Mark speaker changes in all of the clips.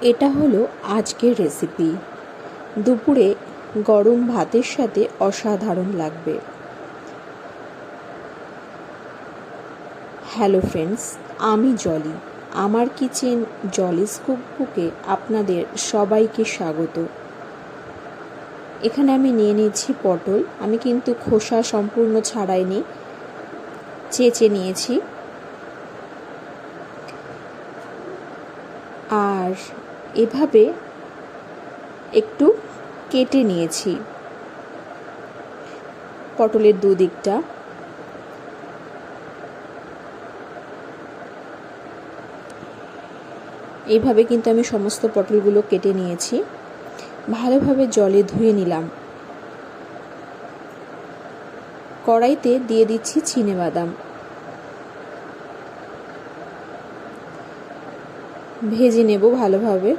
Speaker 1: এটা হলো আজকের রেসিপি দুপুরে গরম ভাতের সাথে অসাধারণ লাগবে। হ্যালো ফ্রেন্ডস আমি জলি। আমার কিচেন জলিস কুকবুকে আপনাদের সবাইকে স্বাগত। এখানে আমি নিয়ে নিচ্ছি পটল। আমি কিন্তু খোসা সম্পূর্ণ ছাড়াইনি চেঁচে নিয়েছি। আর এভাবে একটু কেটে নিয়েছি। পটলের দুদিকটা। এইভাবে কিন্তু আমি সমস্ত পটলগুলো কেটে নিয়েছি। ভালোভাবে জলে ধুয়ে নিলাম। কড়াইতে দিয়ে দিচ্ছি চিনে বাদাম। ভেজে নেব ভালোভাবে।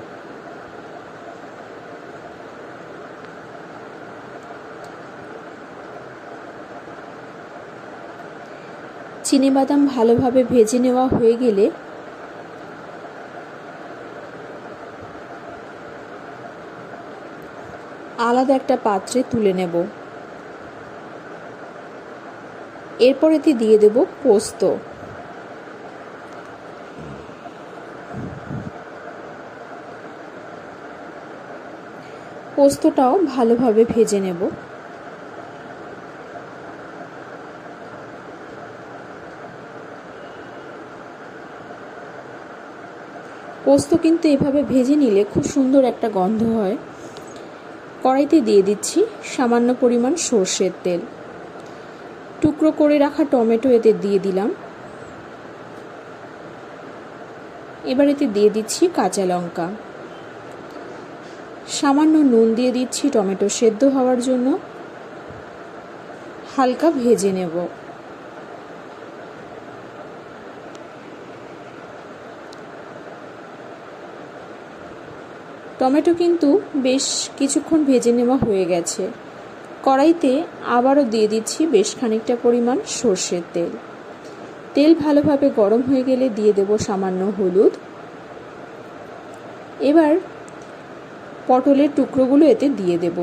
Speaker 1: চিনি বাদাম ভালোভাবে ভেজে নেওয়া হয়ে গেলে আলাদা একটা পাত্রে তুলে নেব। এরপর এতে দিয়ে দেব পোস্ত। পোস্তটাও ভালোভাবে ভেজে নেব। পোস্ত কিন্তু এভাবে ভেজে নিলে খুব সুন্দর একটা গন্ধ হয়। কড়াইতে দিয়ে দিচ্ছি সামান্য পরিমাণ সর্ষের তেল। টুকরো করে রাখা টমেটো এতে দিয়ে দিলাম। এবার এতে দিয়ে দিচ্ছি কাঁচা লঙ্কা। সামান্য নুন দিয়ে দিচ্ছি টমেটো সেদ্ধ হওয়ার জন্য। হালকা ভেজে নেব। টমেটো কিন্তু বেশ কিছুক্ষণ ভেজে নেওয়া হয়ে গেছে। কড়াইতে আবারও দিয়ে দিচ্ছি বেশ খানিকটা পরিমাণ সর্ষের তেল। তেল ভালোভাবে গরম হয়ে গেলে দিয়ে দেব সামান্য হলুদ। এবার পটলের টুকরোগুলো এতে দিয়ে দেব।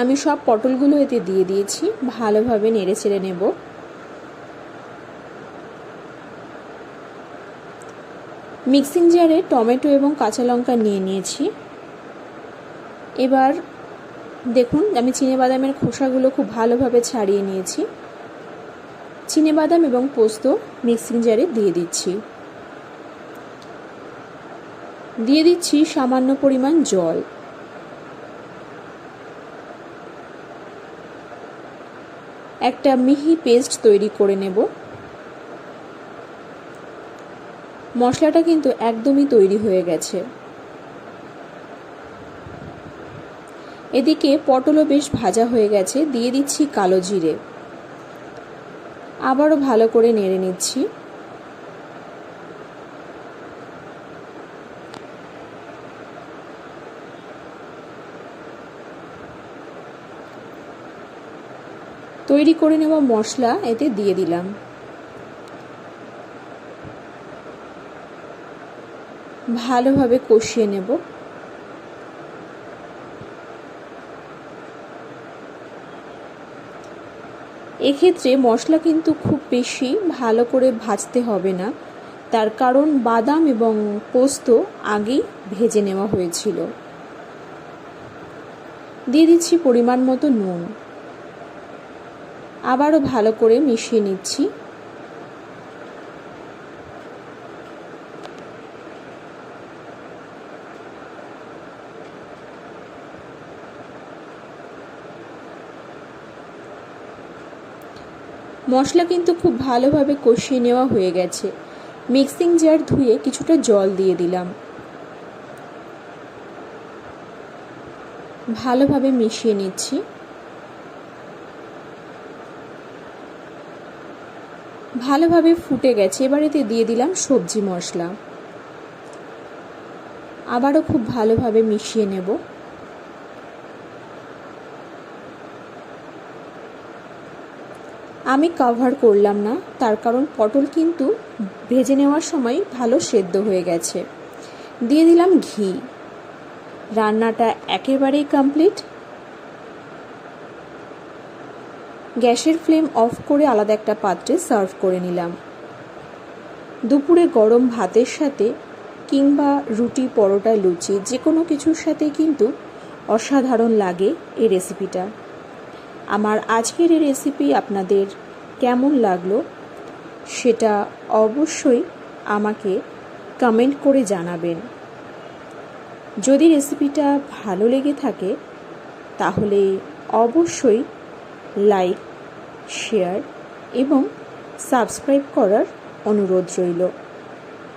Speaker 1: আমি সব পটলগুলো এতে দিয়ে দিয়েছি, ভালোভাবে নেড়ে চেড়ে নেব। মিক্সিং জারে টমেটো এবং কাঁচা লঙ্কা নিয়ে নিয়েছি। এবার দেখুন, আমি বাদামের খোসাগুলো খুব ভালোভাবে ছাড়িয়ে নিয়েছি। বাদাম এবং পোস্ত মিক্সিং জারে দিয়ে দিচ্ছি। দিয়ে দিচ্ছি সামান্য পরিমাণ জল। একটা মিহি পেস্ট তৈরি করে নেব। মশলাটা কিন্তু একদমই তৈরি হয়ে গেছে। এদিকে পটলও বেশ ভাজা হয়ে গেছে, দিয়ে দিচ্ছি কালো জিরে। আবারও ভালো করে নেড়ে নিচ্ছি। তৈরি করে নেওয়া মশলা এতে দিয়ে দিলাম। ভালোভাবে কষিয়ে নেব। এক্ষেত্রে মশলা কিন্তু খুব বেশি ভালো করে ভাজতে হবে না। তার কারণ বাদাম এবং পোস্ত আগেই ভেজে নেওয়া হয়েছিল। দিয়ে দিচ্ছি পরিমাণ মতো নুন। আবারও ভালো করে মিশিয়ে নিচ্ছি। মশলা কিন্তু খুব ভালোভাবে কষিয়ে নেওয়া হয়ে গেছে। মিক্সিং জার ধুয়ে কিছুটা জল দিয়ে দিলাম। ভালোভাবে মিশিয়ে নিচ্ছি। ভালোভাবে ফুটে গেছে। এবার এতে দিয়ে দিলাম সবজি মশলা। আবারও খুব ভালোভাবে মিশিয়ে নেব। আমি কাভার করলাম না, তার কারণ পটল কিন্তু ভেজে নেওয়ার সময় ভালো সেদ্ধ হয়ে গেছে। দিয়ে দিলাম ঘি। রান্নাটা একেবারেই কমপ্লিট গ্যাসের ফ্লেম অফ করে আলাদা একটা পাত্রে সার্ভ করে নিলাম। দুপুরে গরম ভাতের সাথে কিংবা রুটি, পরোটা, লুচি যে কোনো কিছুর সাথে কিন্তু অসাধারণ লাগে এই রেসিপিটা আমার আজকের এই রেসিপি আপনাদের কেমন লাগল সেটা অবশ্যই আমাকে কমেন্ট করে জানাবেন। যদি রেসিপিটা ভালো লেগে থাকে, তাহলে অবশ্যই লাইক শেয়ার এবং সাবস্ক্রাইব করার অনুরোধ রইল।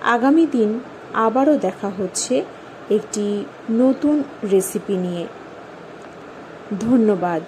Speaker 1: আগামী দিন আবারও দেখা হচ্ছে একটি নতুন রেসিপি নিয়ে। ধন্যবাদ।